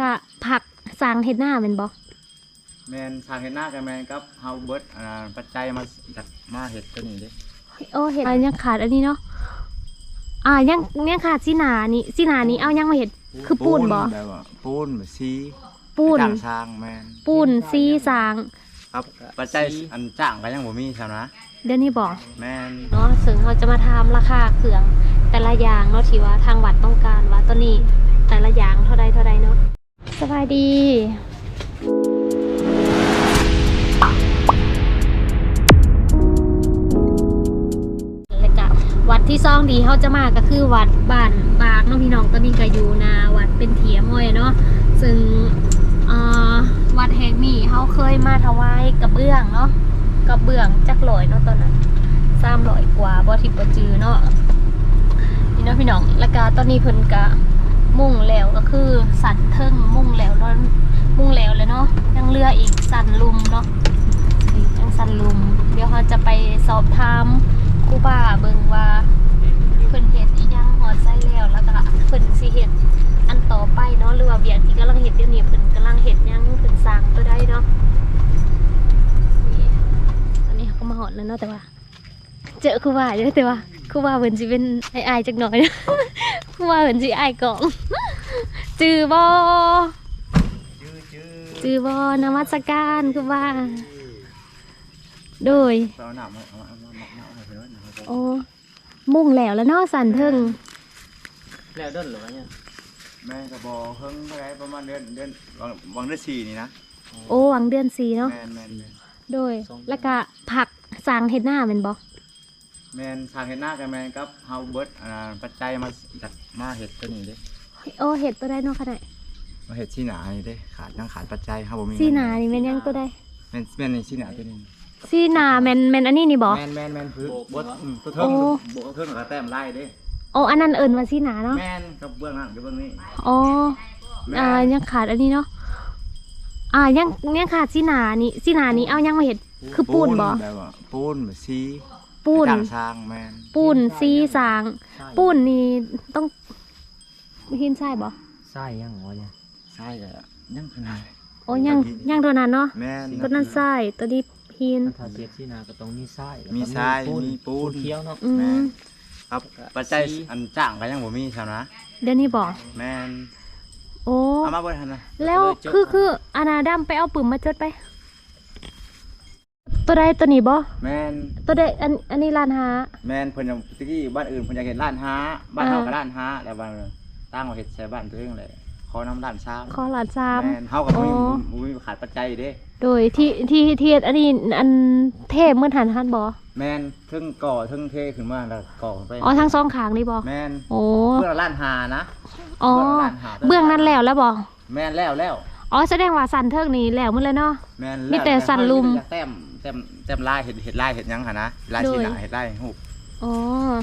กะผักสร้างเฮ็ดหน้าแม่นบ่แมนทางเห็นหน้ากันแมนกับเฮาเบิร์ดอ่าปัจจัยมาจากมาเห็ดตัวนี้เด้โอ้เฮ็ดอะยังขาดอันนี้เนาะอ่ายังยังขาดสีหนานี่สีหนานี่เอายังมาเฮ็ดคือปูนบ่แบบว่าปูนแบบซีปูนจ้างช้างแมนปูนสีสร้าง ครับปัจจัยอันจ้างก็ยังบ่มีใช่นะเดี๋ยวนี้บ่แมนเนาะซึ่งเราจะมาทำราคาเครื่องแต่ละอย่างเนาะที่ว่าทางวัดต้องการว่าตัวนี้แต่ละอย่างเท่าใดเท่าใดเนาะ สบายดีล้วก็วัดที่ซ่องดีเขาจะมาก็คือวัดบ้านบางเนาะพี่น้องตอนนี้ก็อยู่นาวัดเป็นเถียมอยเนาะซึ่งวัดแห่งนี้เขาเคยมาถวายกระเบื้องเนาะกระเบื้องจักลอยเนาะตอนนั้นสามร้อยกว่าบ่ทิบ่จือเนาะนี่เนาะพี่น้องแล้วก็ตอนนี้เพิ่นก็ มุ่งแล้วก็คือสันเทิงมุ่งแล้วเนาะมุ่งแล้วเลยเนาะยังเลืออีกสันลุมเนาะนี่ยังสันลุม เดี๋ยวเราจะไปสอบถามครูบาเบิงว่าเพิ่นเฮ็ดอียังฮอดไส้แล้วแล้วก็เพิ่นสิเฮ็ดอันต่อไปเนาะหรือว่าเวียกที่กำลังเฮ็ดเดี๋ยวนี้เพิ่นกำลังเฮ็ดยังเพิ่นสร้างตัวใดเนาะนี่อันนี้เขาก็มาฮอดแล้วเนาะแต่ว่า เจอครูว่าเด้อแต่ว่าครูว่าเหมือนสิเป็นไอ้อายๆจักหน่อยนะ ครูว่าเหมือนสิอายกล่องจือบ่จื้อจื้อจือบ่นมัสการครูว่า โดยเอาหนามมาเอาเอาเอาเอาเอาเอาไปไว้หน่อยครับโอ้มุ่งแล้วแล้วเนาะสันเทิงแล้วเดินหรือวะเนี่ยแม่ก็บ่เฮิงเท่าไหร่ประมาณเดือนเดือนวังวังเดือนสี่นี่นะโอ้หวังเดือนสีเนาะแมนแมนแมนโดยแล้วก็ผักสร้างเฮ็ดหน้าแม่นบ่ แมนทางเห็นหน้ากันแมนกับเฮาเบิร์ดอ่าปัจจัยมาจากมาเห็ดตัวนี้เด้โอ้เฮ็ดตัวใดเนาะขนาดมาเห็ดที่หนานี่เด้ขาดยังขาดปัจจัยครับผมมีสีหนานี่แม่นยังตัวใดแมนแมนในที่หนาตัวนี้สีหนาแม่นแม่นอันนี้นี่บ่แมนแมนแมนพื้นบดอืมตัวเทิงโอ้โบกเทิงกับแต้มไล่เด้โอ้อันนั้นเอิ้นว่าสีหนาเนาะแมนกับเบื้องนั่นกับเบื้องนี้อ๋อแม่นอ่ายังขาดอันนี้เนาะอ่ายังยังขาดสีหนานี่สีหนานี่เอายังมาเห็ดคือปูนบ่แบบว่าปูนแบบซี ปูนจ้างช้างแมนปูนสีสางปูนนี่ต้องหินใช่บ่ใช่ยังวะเนี่ยใช่ก็ยังขนาดโอ้ยังยังตัวนั้นเนาะแมน ตัวนั้นใช่ตัวนี้หิน ถ้าเทียบที่นาก็ต้องมีทรายแล้วก็มีทรายมีปูปูนนเคี้ยวเนาะ อืแมมนครับปัจจัยอันจ้างก็ยังบ่มีใช่นะเดี๋ยวนี้บ่แมนโอ้ เอามาเบิดหันนะแล้วคือคืออานาดัมไปเอาปืนมาจดไป ตัวใดตัวนี้บ่แมนตัวใดอันอันนี้ลานหาแมนเพิ่นยังตะกี้บ้านอื่นเพิ่นอยากเห็นร้านค้าบ้านอ่าเฮาก็ร้านค้าแล้วบ้านตั้งมาเฮ็ดใส่บ้านตัวเองเลยขอน้ำร้านช้างขอหลานสามแมนเฮาก็บ่มีอ๋อบ่มีขาดปัจจัยเด้ โดยที่ที่ที่อันนี้อันเทพเมื่อหันหันบ่แมนเทึงก่อเทึงเทขึ้นมาแล้วก่อขึ้นไปอ๋อทั้งสองขางนี่บ่แมนโอ้เบื้องละล้านหานะอ๋อเบื้องละล้านหาเบื้องนั้นแล้วแล้วบ่แมนแล้วแล้วอ๋อแสดงว่าสันเทิงนี่แล้วหมื้อเลยเนาะแมนมีแต่สันลุมแต้ม แต้มแต้มลายเห็ดเห็ดลายเห็ดหยังหั่นนะลายโดสียหนาเห็ดลายหูบอ๋อ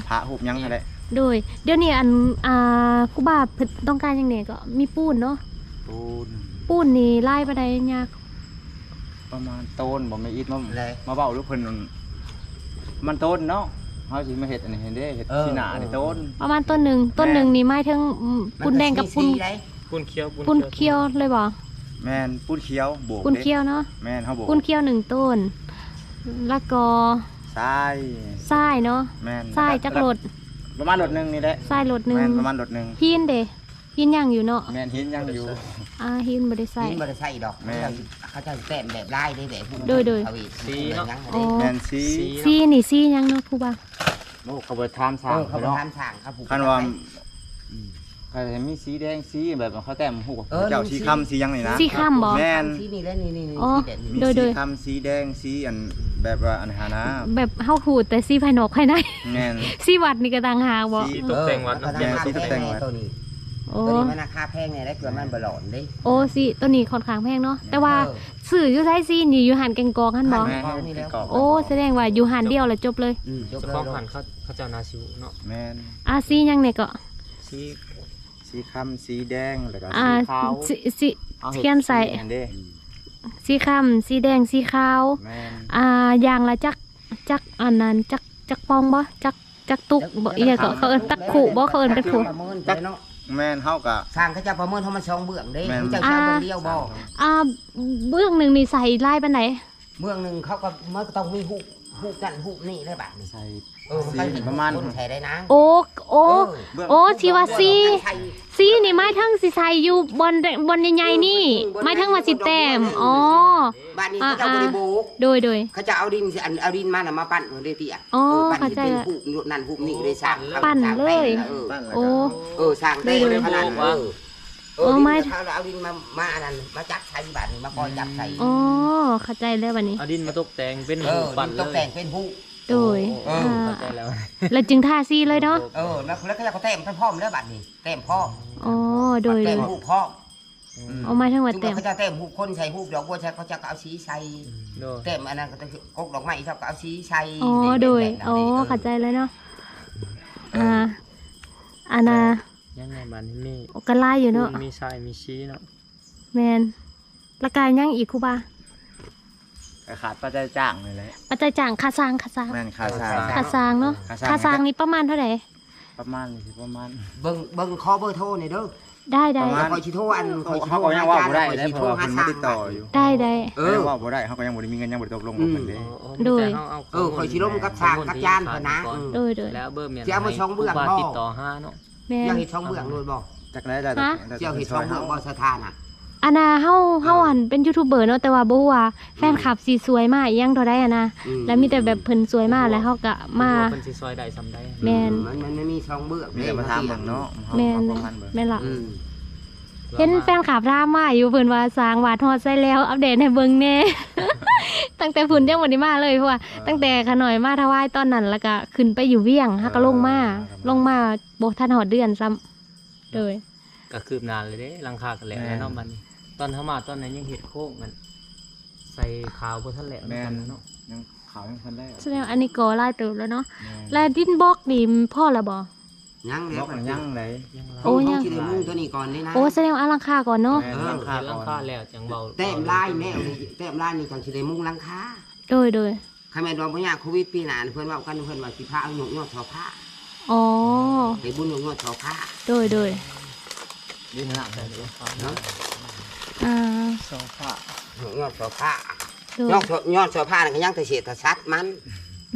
พระหูบหยังหั่นแหละโดย เดี๋ยวนี้อันอ่าครูบาเพิ่นต้องการหยังเนี่ยก็มีปูนเนาะ ปูนปูนนี่ลายบ่ได้ยากประมาณต้นบ่แม่อีทมามาเว้าหรือเพิ่นมันต้นเนาะเฮาสิมาเห็ดอันนี้เห็นเด้เห็ดสีหนานี่ต้นประมาณต้นหนึงต้นหนึงนี่หมายถึงอืมปูนแดงกับปูนปูนเคี้ยวปูนเขียวเลยบ่แมนปูนเขียวโบกปูนด้เขียวเนาะแมนเฮาโบกปูนเขียวหนึ่งต้นแล้วก็ทรายทรายเนาะแมนทรายจักรถประมาณรถหนึงนี่แหละทรายรถหนึงแมนประมาณรถหนึงหินเด้หินยังอยู่เนาะแมนหินยังอยู่ อ่าหินบ่ได้ใส่ นี่มันจะใส่ดอกแม่น เขาจะแต้มแบบไล่ได้แบบพวกโดยโดยเอาอีกสีเนาะยังอ๋อแมนสีซีนี่ซียังเนาะครูบา โอ้เขาบ่ทามสร้าเองอเขาเขาไปเนาะทำฉางครับผมคันว่าใค รเห็นมีสีแดงสีแบบเขาแต้มหูเจ้าสีคำสีหยังนี่นะซีข้ามบ่ แม่น สีนี่แล้วนี่นี่นี่อ๋อ สีแดงนี่มีโดยโดสีย คำสีแดงสีอันแบบว่าอันหานะแบบเฮาหูดแต่ซีภายนอกภายใน แม่นซีวัดนี่ก็ต่างหากบ่ซีตกแต่งวัดเออเนาะแล้วก็สีตกแต่งวัด ตัวนี้โอ้ตัวนี้มันราคาแพงไงได้เกลือมันบหลอนเด้โอ้ซีตัวนี้ค่อนข้างแพงเนาะแต่ว่าเออสื่ออยู่ไสซีนี่อยู่หันแกงกอกหั่นบ่หันแม่นเอานี่แล้วกรอบโอ้แสดงว่าอยู่หันเดียวแล้วจบเลยอืมยกเฉเลยพาะผ่านเขาเขาเจ้านาซิวเนาะแม่นอ่าซียังเนี่ยก็สี สีคำสีแดงแล้วก็อ่าสีขาวสีสี อาห็ดเทียนใส่ อันเด้สีคำสีแดงสีขาว แม่นอ่าอย่างละจักจักอันนั้นจักจักปองบ่จักจักตุกบ่อีหยังก็เขาเอิ้นตักขู่บ่เขาเอิ้นตักขู่ ประเมินไปเนาะแม่นเฮาก็สร้างเขาจะประเมินเท่ามันช่องเบื้องเด้แม่นเขาจะใช้เบื้องเดียวบ่อ่าเบื้องหนึ่งนี่ใส่ลายปานไหน เบื้องหนึ่งเขาก็มันก็ต้องมีหูหูกันหูนี่เลยบัดนี้ใส่ เออมันก็เห็นประมาณ คนใช้ได้นะโอ้โอ้เออเบื้องโอ้ชีวาซีใช้ซีนี่ไม้ทั้งสิใส่อยู่บนบนใหญ่ๆนี่ ไม้ทั้งมาสิแต้มอ๋อ บ้านนี้เขาจะเอาบริโภคโดยโดย เขาจะเอาดินสิอันเอาดินมาน่ะมาปั้นเอาได้ที่อะอ๋อเออปั้นเข้าใจเป็นละหูนั่นหูนี่เลยสร้างปั้นสร้างเลยแป้งเออบ้านแล้วโอ้ก็เออสร้างได้ได้เลเลยยขนาดนั้นเออเอโอ้อไม่ ดินเขาเอาดินมามาอันนั้นมาจับใส่บัดนี้มาปล่อยจับใส่อ๋อเข้าใจแล้ววันนี้ เอาดินมาตกแต่งเป็นเออปั่นดินเลตกแต่ยงเป็นหู โดยเออ อ่าเข้าใจแล้วแล้วจึงทาซีเลยเนาะเออแล้วแล้วก็จะเขาแต้มเป็นพ่อมแล้วบัดนี้แต้มพ่ออ๋อโดยโดแต้ยมหูพ่อเอาไม้ทั้งมาซึ่งแต้มเขาจะแต้มหูคนใส่หูดอกบัวใช้เขาจะเอาสีใส่โดยแต้มอันนั้นก็จะกกดอกไม้ชอบก็เอาสีใส่อ๋อ โดยอ๋อเข้าใจเลยเนาะ อ่าอันน่ะยังไงบ้านนี้มีก็ลายอยู่เนาะปูมีทรายมีชี้เนาะแมนและกายยังอีกครูบา ก็ขาดปัจจัยจ้างนี่แหละปัจจัยจ่างคาซางคาซางแม่นค่าสร้างคาซางเนาะค่าสร้างคาซางนี่ประมาณเท่าไหร่ประมาณนี่สิประมาณเบิ่งเบิ่งคอเบอร์โทรนี่เด้อได้ได้ประมาณคอยชิโทรอันคอยชิเขาโทรก็ยังว่าบ่ได้คอยได้ชิเพโทรราะว่าหาเพิ่นสร้ามางติดต่ออยู่ได้ได้เอเอออว่าบ่ได้เขาก็ยังบ่ได้มีเงินยังบ่ได้ตกลงกับเพิ่นเด้โดยเออคอยชิโร่กับสร้างกับจานเพิ่นนะโดยโดยแล้วเบอร์เมียนจะเอามาช่องเบื้องว่าบ่ติดต่อห้าเนาะแมเจ้านเห็ดช่องเบื้องเลยบ่จักได้ได้ฮะได้เจ้าเห็ดช่องเบื้องบ่สถานะ อันน่ะเฮาเฮาหันเป็นยูทูบเบอร์เนาะแต่ว่าบ่ฮู้ว่าแฟนคลับสิสวยมากอีหยังเท่าใดอะนะอืแล้วมีแต่แบบเพิ่นสวยมากแล้วเฮาก็มาเป็นสิซอยได้ซ้ำได้ แม่น มันมันไม่มีช่องเบื้องมีแต่มาถามเบิ่งเนาะแม่นเฮาประมาณเบิ่งแม่นล่ะอืมเห็นแฟนคลับดราม่าอยู่เพิ่นว่าสร้างวาดฮอดใส่แล้ว อัปเดตให้เบิ่งแน่ ตั้งแต่พุ่นยังบ่ได้มาเลยเพราะว่าตั้งแต่ขน่อยมาถวายตอนนั้นแล้วก็ขึ้นไปอยู่เวียงฮักก็ลงมาลงมาบ่ทันฮอดเดือนซ้ำโดยก็คืบหนานเลยเด้หลังคากันแล้วแล้วเนาะมันต อนเข้ามาตอนนั้นยังเห็ดโค้งกัน ใส่ขาวบนทันแหลกแม่นเนาะยังขาวยังทันได้แสดงว่าอันนี้ก็หลายเติบแล้วเนาะแม่นและดินบล็อกนี่พ่อละบ่ยังบเดี๋ยล็วอกมันยังเลยยังโอ้โอ้ยัยังงสิได้มุ่งตัวนี้ก่อนนี่นะโอ้แสดงว่าอลังคาก่อนเนาะแม่นเออหลังคาหลังก่คาอนแล้วจังเบาแต้มลายแนวนี่แต้มลายนี่จังสิได้มุ่งหลังคาโดยโดยใครแม่นว่าบ่ยากโควิดปีหน้าเพิ่นเว้ากันเพิ่นว่าสิพาเอาหยกยอดเสาผ้าอ๋อให้บุญหยกยอดเสาผ้าโดยโดยดินหลังใส่เลยเนาะ อ่าโซฟาหยกยอดเสาผ้าโดยยอดยอดเสาผ้านั่นก็ยังแต่เศษแต่ชัดมัน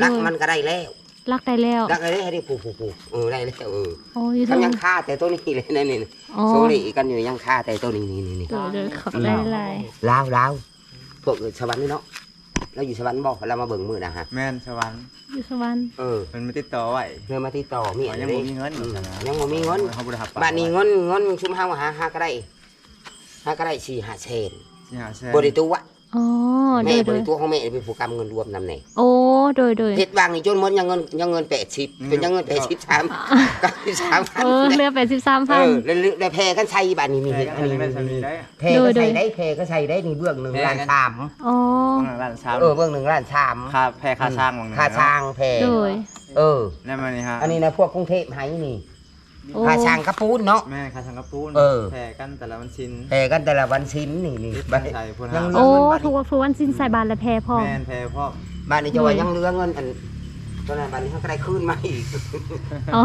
รักมันก็ได้แล้วรักได้แล้ว รักได้ให้ได้ผูผูๆๆเออได้แล้วเออโอ้ยทำยังค่าแต่ตัวนี้เลยนั่นนี่อ๋อโซลีกันอยู่ยังค่าแต่ตัวนี้นี่นี่นี่โดยโดยขอบใจหลายลาวลาวพวกสวรรค์นี่เนาะเราอยู่สวรรค์บอกเรามาเบิ่งมือนะฮะแม่นสวรรค์อยู่สวรรค์เออเพิ่นมาติดต่อไว้เพื่อมาติดต่อมีอ๋ออะไรยังบ่มีเงินอืมว่าซั่นนะยังบ่มีเงิน เขาบ่ได้รับปกบ้านนี้เงินเงินชุมเฮาหาหาก็ได้ หาก็ได้สี่ห้าเชนสิหาแสนบริตัวอ๋อโดแม่ยบโดยริตัวของแม่เป็นผู้กำเงินรวมนำแน่โอ้โดยโดยเฮ็ดวางนี่จนหมดยังเงินยังเงินแปดสิบเป็นยังเงินแปดสิบสามก็สามพันเออเรือแปดสิบสามเอพัน อแล้วแล้วแพรกันใส่บ้านนี้มีแม่เฮ็ดก็อันได้นี้ได้มีสามีได้แพรก็ใส่ได้แพรก็ใส่ได้นี่เบื้องหนึ่งล้านสามอ๋อล้านสามเออเบื้องหนึ่งล้านสามค่าแพรค่าสร้างบางค่าสร้างแพรโดย เออ แล้วมานี่ฮะอันนี้นะพวกกรุงเทพให้นี่ โอ้ ค่าสร้างกระปูนเนาะ แม่ค่าสังกะปูนเออแพรกันแต่ละวันชิ้นแพรกันแต่ละวันชิ้นนี่นี่ยึดบ้าบ้านนใส่พุ่นยัหางโอ้ทุกวันทุกวันสิ้นใส่บาทและแพรพร้อม แม่นแพรพ่อบ้านนี้จะว่ายังเหลือเงินอันตอนนั้นบ้านนี้เขาก็ได้คืนมาอีกอ๋อ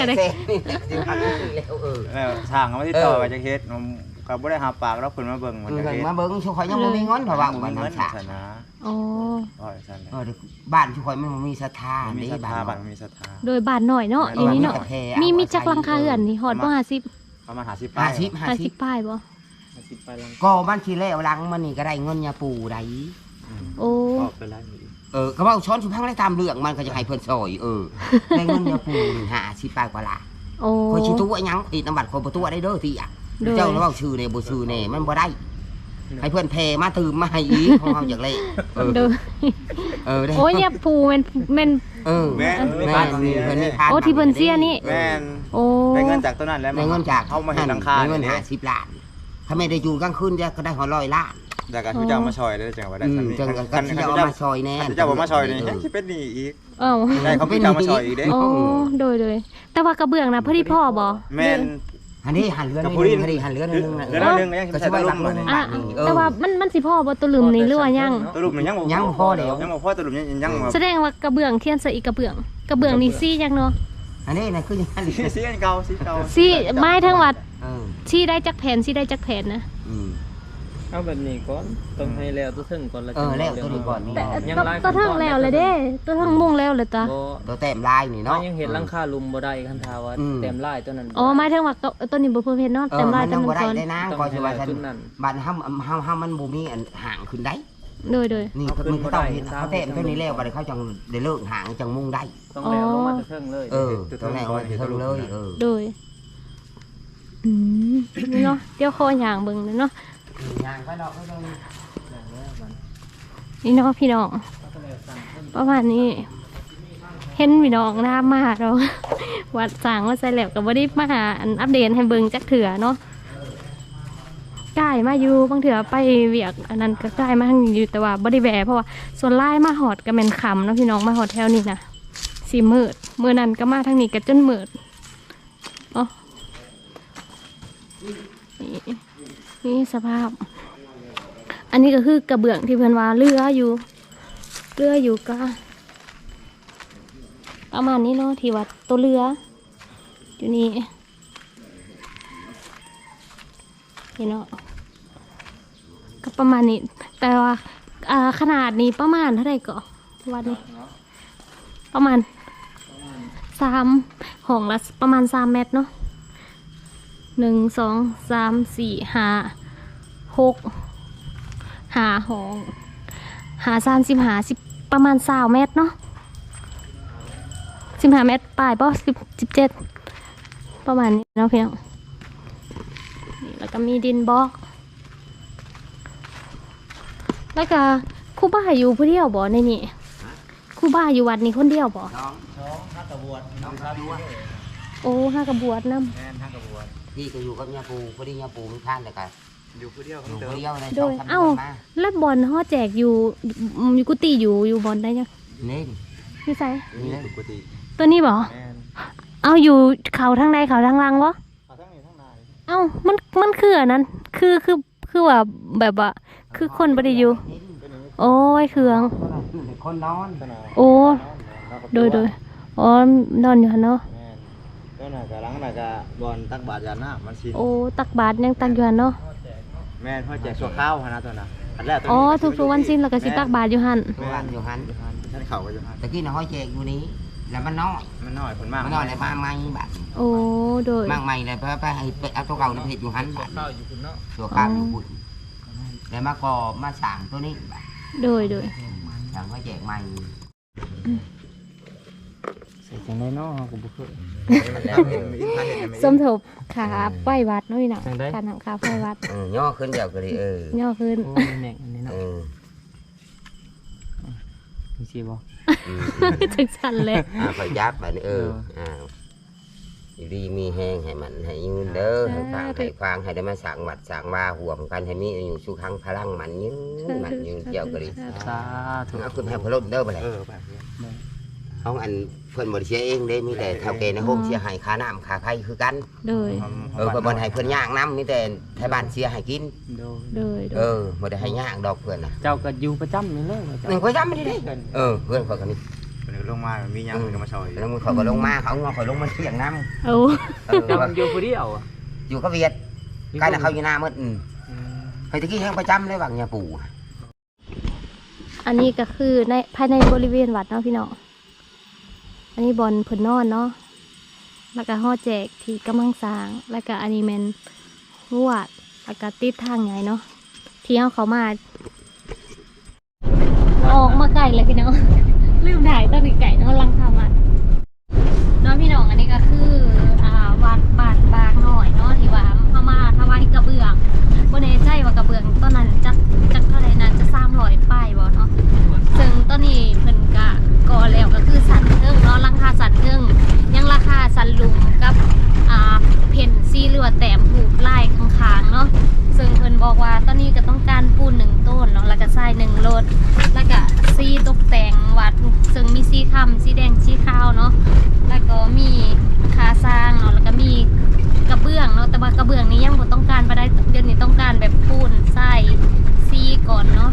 ก็ได้ แสนนี่สิพันนี่แล้วเออ แล้วช่างก็มาติดต่อเออ ไปจักเฮ็ดผม ก็บ่ได้หาปากแล้วเพิ่นมาเบิ่งมันจักเงินเฮ็ดมาเบิ้งชุกข่อยยังบ่มีเงินเพราะว่าบ่บ้านมีนั้เงินนฉะชนะอ๋ออ๋อซั่นแหละเออบ้านชุกข่อยมันบ่มีศรัทธาบ่มีเด้ศรัทบ้านธาบัเนาะดมีศรัทธาโดยบาทหน่อยเนาะอย่างนี้เนาะแต่แพรมีเอามีจักหลังคาเหือนนี่หอดบ่ห้าสิบประมาณ50ห้าสิบห้าห้าสิสิบบป้ายบ่สิบไปหลังก็บ้านที่แล้วหลังมันนี่ก็ได้เงินยาปูได้โอ้ออกไปแล้วนี่เออก็เว่าช้อนชุบพังได้ตามเรื่องมันก็จะให้เพิ่นซอยเออได้เงินยาปูนี่ห้าสิบปลายกว่าละโอ้ข่อยสิตัวหยังผิดน้ำบัตรคนบ่ตัวได้เด้อที่อะ โดย เจ้าเว้าชื่อเนี่ยบ่ชื่อแน่มันบ่ได้ ให้เพื่อนแพรมาตื่มมาให้อีกของเฮาจากเล่เออโดยเออได้โอ้ยเนี่ยปูแมันแมัน เออแม่นแม่นนี่เพิ่นมีทานโอ้ที่เพิ่นเสียนี่ แม่นโอ้ได้เงินจากต้นนั้นแล้วได้เงินจากเฮามาเฮ็ดหลังคาได้เงินนี่50ล้านถ้าไม่ได้อยู่กลางคืนจะก็ได้หอร้อยล้าน จากการที่เจ้ามาช่วยได้จังว่าได้อืซั่มนนี่จังคัก็นที่คันจะเอาเจ้ามาซอยแน่คันเจ้าบ่มาช่วยนี่เอยังอสิเป็นหนี้อีก เอ้าได้เขาพี่เจ้ามาช่วยอีกเด้ โอ้โดยโดยแต่ว่ากระเบื้องนะพอดีพ่อบ่แม่น อันนี้หันเรือกับนผู้นึดิงนอันนี้หันเรือเรืนึงนะอละนึงยังสิก็ใช้ช่วยตะลุลัมงบ่ลงนี่อะบ้านนี่เออ แต่ว่ามันมันสิพ่อบ่ตัวลืมนี่หรือว่ายัง ตะลุมนี่ยังบ่ยังบ่พอแล้ว ยังบ่พอตะลุมยังยังแสดงว่ากระเบื้องเทียนใส่อีกกระเบื้อง กระเบื้องนี่ซี่จังเนาะอันนี้นะคือยังไงสีสีอันเก่าสีเก่าสิไม้ทั้งวัดเออที่ได้จักแผ่นที่ได้จักแผ่นนะอืม เอาแบบนี้ก่อนต้องให้แล้วตัวถึงก่อนแล้วเออแล้วตัวนี้ก่อนนี่แต่ยังก็ไล่ก็ทั้งแล้วเลยเด้ตัวทั้งมุ่งแล้วเลยจ้ะบ่ตัวแต้มลายนี่เนาะเนาะยังเห็นหลังคาลุมบ่ได้คันทาว่าอืมเต็มลายตัวนั้นอ๋อไม้ทั้งวัดก็ตัวนี้บ่เพิ่มเห็นเนาะเอแต่อลามัยนตัยัวงนึบ่งได้ก่อนได้นะต้องก่อนสิว่าให้ฉันจุดนั้นบ้านเฮาเฮาเฮามันบ่มีอันห่างขึ้นได้ โดยโดย นี่เอาขึ้นมันก็ต้องบ่ได้เห็นตามเขาแต้มตัวนี้แล้วบัดนี้เขาจังได้เลิกห่างจังมุ่งได้ ต้องแล้วลงมาตัวถึงเลยเออตัวแรกว่าเทิงเลยเออ โดยอืมนี่เนาะเดี๋ยวคอย่างเบิ่งเลยเนาะ ย่างไปดอกก็ต้องนี่เนาะพี่น้องประมาณนี้ เห็นพี่น้องน้ำมาเราวัดสร้างว่าใส่แล้วกับบ่ได้มาหาอัปเดตให้เบิงจักเถื่อเนาะกล้มาอยู่บางเถื่อไปเวียกอันนั้นก็กล้มาทางนี้อยู่แต่ว่าบ่ได้แวะเพราะว่าส่วนไล่มาหอดก็แม่นคำเนาะพี่น้องมาหอดแถวนี้นะสีมืดเมื้อนั้นก็มาทางนี้ก็จนมืดอ๋อ นี่นี่สภาพ อันนี้ก็คือกระเบื้องที่เพิ่อนว่าเรืออยู่เรืออยู่ก็ประมาณนี้เนาะที่วัดตัวเรืออยู่นี่นี่เนาะก็ประมาณนี้ แต่ว่าขนาดนี้ประมาณเท่าไหร่ก็วัดนี้ ประมาณสามห้องละประมาณสามเมตรเนาะ หนึ่งสองสามสี่ห้าหกห้าห้องหาสามสิบหาสิบประมาณสาวเมตรเนาะสิบห้าเมตรปลายป่ะสิบสิบเจ็ดประมาณนี้เนาะพี่น้องนี่แล้วก็มีดินบล็อก แล้วก็ครูบ้าอยู่ผู้เดียวบ่ในนี่ครูบ้าอยู่วัดนี้คนเดียวบ่น้องน้องฮักกระบวดน้องครับบวชโอ้ห้ากระบวดน้แม่นฮักกระบวด พี่ก็อยู่กับยาปูพอดียาปูมีท่านแต่ก็อยู่ผู้เดียวอคนยู่เดิคนมเดียวในำโดสองยสามเอ้าเดือนมาแล้วบอลห่อแจกอยู่อยู่กุฏิอยู่อยู่บอลได้ยังนี่พี่ไซนี่ปกติตัวนี้บ่แม่นเอาอยู่เขาทางใดเขาทางล่างวะเอาทั้งนี้ทั้งนายเอ้ามันมันคืออันนั้น คือคือคือว่าแบบว่าคือคนบ่ได้อยู่โอ้ยเครื่อง คนนอน ขนาดโอ้โดยโดยอ๋อนอนอยู่หั่นเนาะ แม่น ก็น่ะกะหลังน่ะกะบอลตักบาตรยานามันสิโอ้ตักบาทยังตักอยู่หั่นเนาะแม่นพ่อแจกชั่วข้าวหั่นนะตัวน่ะอันแรกตัวอ๋อทุกทุกๆวันสิ้นแล้วก็สิตักบาทอยู่หั่นตัววันอยู่หันท่านเข่าก็จะหันตะกี้น่ะห้อยแจกอยู่นี้แล้วมันน้อยมันน้อยผลมากมันน้อยเลยมาใหม่บัดโอ้โดยมากใหม่เลยไปไปให้ไปเอาตัวเก่านี่ไปเฮ็ดอยู่หันบัดข้าวอยู่คุณเนาะตัวข้าวอยู่บุญแล้วมาก่อมาสั่งตัวนี้บัดโดยโดยสั่งห้อยแจกใหม่ใส่ จังไดเนาะก็บ่เคยสมทบขาไหว้วัดเนาะพี่น้องจังใด การทำขาไหว้วัดเออย่อขึ้นเดียวก็ดีเออย่อขึ้นโอ้ยแม่งอันนี้เนาะเออมีสิบ่ อืมถึงสั่นเลย อ่าไปยับไปนี่เอออ้าวอยู่ดีมีแห้งให้มันให้ยืนเด้อให้ฟางให้ฟางให้ได้มาสั่งวัดสั่งว่าห่วมกันให้มีอยู่สุขังพลังมันยืนมันยืนเกี่ยวก็ดีสาธุ เอาขึ้นให้พะโล้เด้อไปเลย เออแบบ นี้ห้องอันเพิ่นบ่ได้เสียเองเด้มีแต่เท่าแก่ในโฮมเสียให้ค่าน้ำค่าไฟคือกัน โดย เออเพิ่นบ่ได้ให้เพิ่นย่างน้ำมีแต่ไทยบ้านเสียให้กิน โดยโดยโดเอยอบ่ได้ให้ย่างดอกเพิ่นน่ะเจ้าก็อยู่ประจำนี่เลยว่าเจ้าหนึ่งก็จำไม่ได้เด้เออเพื่อนเขาก็นี่คนอื่นลงมามียังมันก็มาซอยแล้วมึงเขาก็ลงมาเขางอเขาลงมาเที่ยงน้ำโอ้เออเจ้ามันอยู่ผู้เดียวอะอยู่กับเวียดใกล้น่ะเขาอยู่หน้ามืดอืมอืมเฮ้ยตะกี้แห้งประจำเลยบางยาปู่ อันนี้ก็คือในภายในบริเวณวัดเนาะพี่น้องอั นนี้บอลเพิ่นนอนเนาะแล้วก็ห่อแจกที่กำลังสร้าง แล้วก็อันนี้แมนรวดแล้วก็ติดทางใหญ่เนาะที่เอาเขามา ออกมาไก่เลยพี่น้องลืมถ่ายตอนไก่เนาะลังทำอะเนาะพี่น้องอันนี้ก็คืออ่าวัดบานบางหน่อยเนาะที่ว่าเขามาถวายกระเบื้องบนเนใจว่ากระเบื้องต้นนั้นจักจักเท่าไรนั้นจะสามร้อยป้ายบ่เนาะ ซึ่งตอนนี้เพิ่นก็ก่อแล้วก็คือสันเทิงเนาะราคาสันเทิงยังราคาสันลุมกับอ่าเพ่นซีหรือว่าแต้มผูกไล่ข้างๆเนาะซึ่งเพิ่นบอกว่าตอนนี้ก็ต้องการปูนหนึ่งต้นเนาะแล้วก็ทรายหนึ่งโลดแล้วก็สีตกแต่งวัดซึ่งมีสีคำสีแดงสีขาวเนาะแล้วก็มีคาสร้างเนาะแล้วก็มีกระเบื้องเนาะแต่ว่ากระเบื้องนี้ยังบ่ต้องการไปได้เดี๋ยวนี้ต้องการแบบปูนใส่ ซีก่อนเนาะ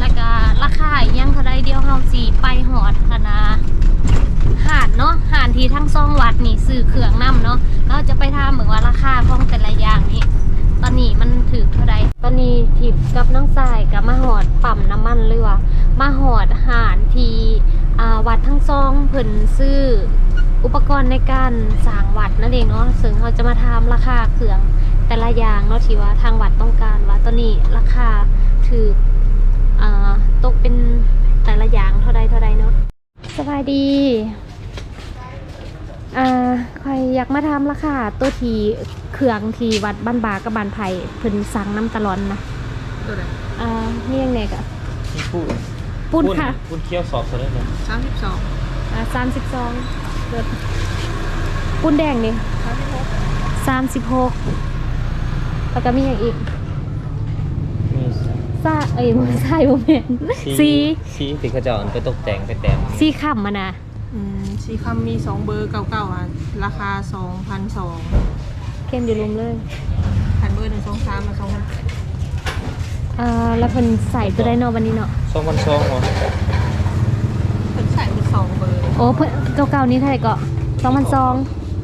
แล้วก็ราคายังเท่าไรเดียวเฮาสีไปหอดคณะหานเนาะหานที่ทั้งซองวัดอเครื่องนํเนาะเราจะไปถามเหมือนว่าราคาของแต่ละอย่างนี่ตอนนี้มันถือเท่าใดตอนนี้ทิพกับน้องสายกับมาหอดปั๊มน้ำมันเลยว่ามาหอดหานทีอ่าวัดทั้งซองเพิ่นซื้ออุปกรณ์ในการสร้างวัดนั่นเองเนาะซึ่งเราจะมาถาราคาเครื่อง แต่ละอย่างเนาะที่ว่าทางวัดต้องการว่าตอนนี้ราคาถืออ่าตกเป็นแต่ละอย่างเท่าใดเท่าใดเนาะสบายดีอ่าใครอยากมาทำราคาตัวทีเครื่องทีวัดบ้านบากับบ้านไผ่เพิ่นสั่งน้ำตะลอนนะตัวไหนอ่านี่ยังไงกะที่พูดปุ้นค่ะปุ้นเคี้ยวสอบซะได้เลยสามสิบสองอ่าสามสิบสองเกิดปุ้นแดงนี่สามสิบหกสามสิบหก แล้วก็มีอย่างอีกมีซาเอ้ยบ่ใช่บ่แม่นสีสีสีเขาจะเอาไปตกแต่งไปแต่งสีค่ำมานะอืมสีคำมีสองเบอร์เก่าๆอะราคาสองพันสองเข้มอยู่รุมเลยพันเบอร์หนึ่งสองสามมาสองพันอ่าแล้วเพิ่นใส่ตัวไดเนาะวันนี้เนาะสองพันสองเหรอเพิ่นใส่เป็นสองเบอร์ โอ้เพิ่นเก่าๆนี้เท่าไหร่ก็สองพันสอง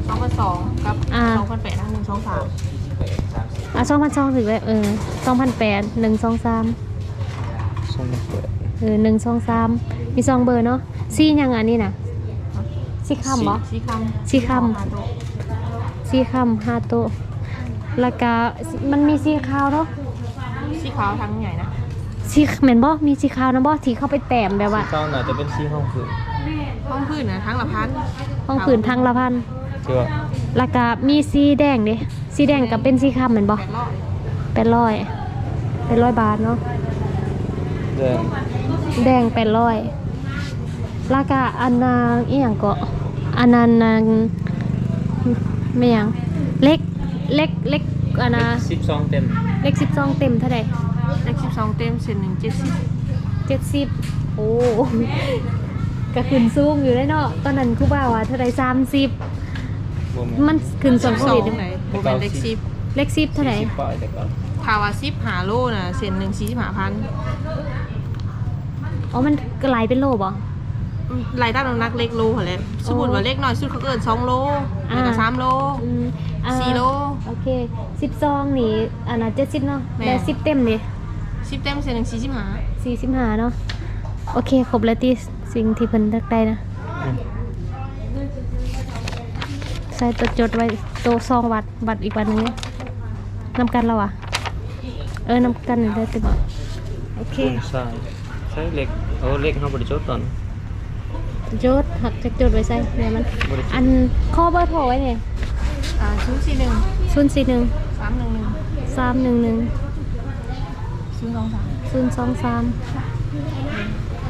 สองพันสองกับอ่าสองพันแปดหนึ่งสองสาม อะสองพันสองถึงเลยเออสองพันแปดหนึ่งสองสามสองพันแปดเออหนึ่งสองสามมีสองเบอร์เนาะซียังอันนี้นะซีคำเหรอสีคำสีคำห้าโต๊ะซีคำห้าโตะแล้วก็มันมีสีขาวเนาะสีขาวทั้งใหญ่นะสีเหม็นบ่มีสีขาวนะบ่ที่เข้าไปแต้มแบบว่าสีเก้าน่าจะเป็นสีห้องผืนห้องพื้นนะทั้งละพันห้องผืนทางละพันที่ว่าแล้วก็มีสีแดงเด้ สีแดงกับเป็นสีคำเหมือนบ่แปดร้อยเป็นร้อยเป็นร้อยบาทเนาะเรื่องแดงเป็นร้อยแล้วก็อันนางอีหยังก็อันนั้นนางไม่หยังเล็กเล็กเล็กอันนะสิบสองเต็มเล็กสิบสองเต็มเท่าไหร่เลขสิบสองเต็มเศษหนึ่งเจ็ดสิบเจ็ดสิบโอ้ก็ขึ้นสูงอยู่เลยเนาะตอนนั้นครูบ่าวว่าเท่าไหร่สามสิบรวมมันขึ้นส่วนโคสอวิงดไหน โบเป็นเลขสิบเล็กสิบเท่าไหร่สิบปลายแต่ก่อนถ้าว่าสิบหาโลน่ะเศษหนึ่งสี่สิบหาพันอ๋อมันกลายเป็นโลบ่ รายได้น้ำหนักเล็กโลเหรอแหละสมมติว่าเล็กน้อยสุดเขาเกินสองโลอ่า แล้วก็สามโลอืมอ่าสี่โล โอเคสิบสองนี่อันนั้นเจ็ดสิบเนาะแม่ แล้วสิบเต็มนี่สิบเต็มเศษหนึ่งสี่สิบหาสี่สิบห้าเนาะโอเคครบแล้วที่สิ่งที่เพิ่นเลือกได้นะ อืม ใส่ตัวจดไว้ตัวซองวัดบัตรอีกวันหนึงเนี่ยนำกันแล้วอะ เออนำกันได้ติบโอเคปูนทรายใช้เหล็กเอาเหล็กเข้าบริจดตอนจดหักจะจดไว้ใส่เดี๋ยวมันบริจอันข้อเบอร์โทรไว้เนี่ยอ่าศูนย์สี่หนึ่งศูนย์สี่หนึ่งสามหนึ่งหนึ่งสามหนึ่งหนึ่งศูนย์สองสามศูนย์สองสาม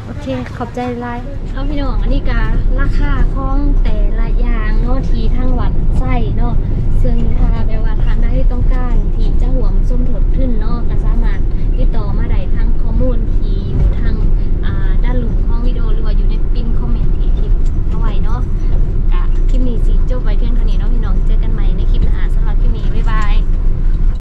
โอเค ขอบใจหลายเอาพี่น้องอันนี้ก็ราคาของแต่ละอย่างเนาะทีทั้งวัดไส้เนาะซึ่งถ้าแปลว่าทางได้ต้องการที่จะหวมส้มถดขึ้นเนาะก็สามารถติดต่อมาได้ทางข้อมูลที่อยู่ทางด้านหลุมของวิดีโอหรือว่าอยู่ในปินคอมเมนต์ที่ทิปเอาไว้เนาะกะคลิปนี้สิจบไว้เพียงเท่านี้เนาะ